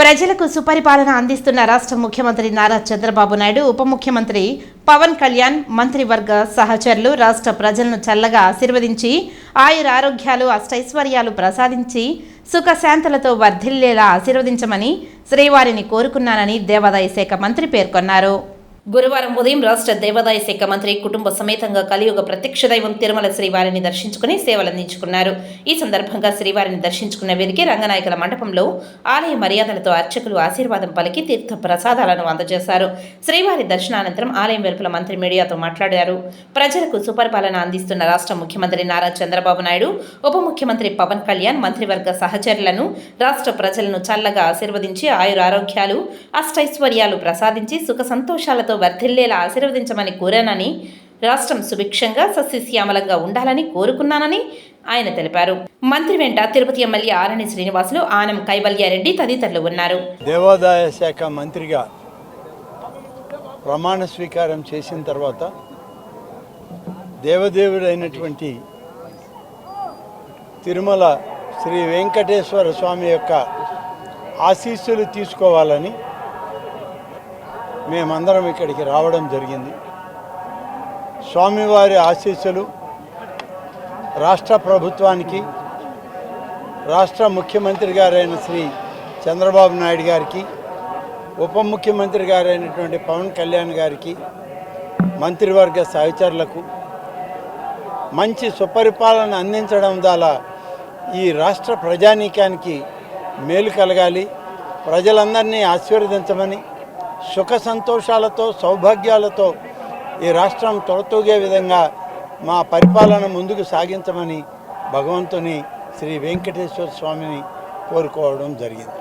ప్రజలకు సుపరిపాలన అందిస్తున్న రాష్ట్ర ముఖ్యమంత్రి నారా చంద్రబాబు నాయుడు ఉప ముఖ్యమంత్రి పవన్ కళ్యాణ్ మంత్రివర్గ సహచరులు రాష్ట్ర ప్రజలను చల్లగా ఆశీర్వదించి ఆయుర ఆరోగ్యాలు అష్టైశ్వర్యాలు ప్రసాదించి సుఖశాంతులతో వర్ధిల్లేలా ఆశీర్వదించమని శ్రీవారిని కోరుకున్నానని దేవాదాయ శాఖ మంత్రి పేర్కొన్నారు. గురువారం ఉదయం రాష్ట్ర దేవాదాయ శాఖ మంత్రి కుటుంబ సమేతంగా కలియుగ ప్రత్యక్ష దైవం తిరుమల శ్రీవారిని దర్శించుకుని సేవలందించుకున్నారు ఈ సందర్భంగా శ్రీవారిని దర్శించుకున్న వీరికి రంగనాయకుల మండపంలో ఆలయ మర్యాదలతో అర్చకులు ఆశీర్వాదం పలికి తీర్థ ప్రసాదాలను అందజేశారు. శ్రీవారి దర్శనానంతరం ఆలయం వెలుపల మంత్రి మీడియాతో మాట్లాడారు. ప్రజలకు సుపరిపాలన అందిస్తున్న రాష్ట్ర ముఖ్యమంత్రి నారా చంద్రబాబు నాయుడు ఉప ముఖ్యమంత్రి పవన్ కళ్యాణ్ మంత్రివర్గ సహచరులను రాష్ట్ర ప్రజలను చల్లగా ఆశీర్వదించి ఆయుర ఆరోగ్యాలు అష్టైశ్వర్యాలు ప్రసాదించి సుఖ సంతోషాలతో వర్ధిల్లేలా ఆశీర్వదించమని కోరానని రాష్ట్రం సుభిక్షంగా సస్యశ్యామలంగా ఉండాలని కోరుకున్నానని ఆయన తెలిపారు. మంత్రి వెంట తిరుపతి ఎమ్మెల్యే ఆరణి శ్రీనివాసులు ఆనం కైవల్యారెడ్డి తదితరులు ఉన్నారు. దేవాదాయ శాఖ మంత్రిగా ప్రమాణ స్వీకారం చేసిన తర్వాత దేవదేవుడైనటువంటి తిరుమల శ్రీ వెంకటేశ్వర స్వామి యొక్క ఆశీస్సులు తీసుకోవాలని మేమందరం ఇక్కడికి రావడం జరిగింది. స్వామివారి ఆశీస్సులు రాష్ట్ర ప్రభుత్వానికి రాష్ట్ర ముఖ్యమంత్రి గారైన శ్రీ చంద్రబాబు నాయుడు గారికి ఉప ముఖ్యమంత్రి గారైనటువంటి పవన్ కళ్యాణ్ గారికి మంత్రివర్గ సహచరులకు మంచి సుపరిపాలన అందించడం ద్వారా ఈ రాష్ట్ర ప్రజానీకానికి మేలు కలగాలి. ప్రజలందరినీ ఆశీర్వదించమని సుఖ సంతోషాలతో సౌభాగ్యాలతో ఈ రాష్ట్రం తొడతూగే విధంగా మా పరిపాలన ముందుకు సాగించమని భగవంతుని శ్రీ వెంకటేశ్వర స్వామిని కోరుకోవడం జరిగింది.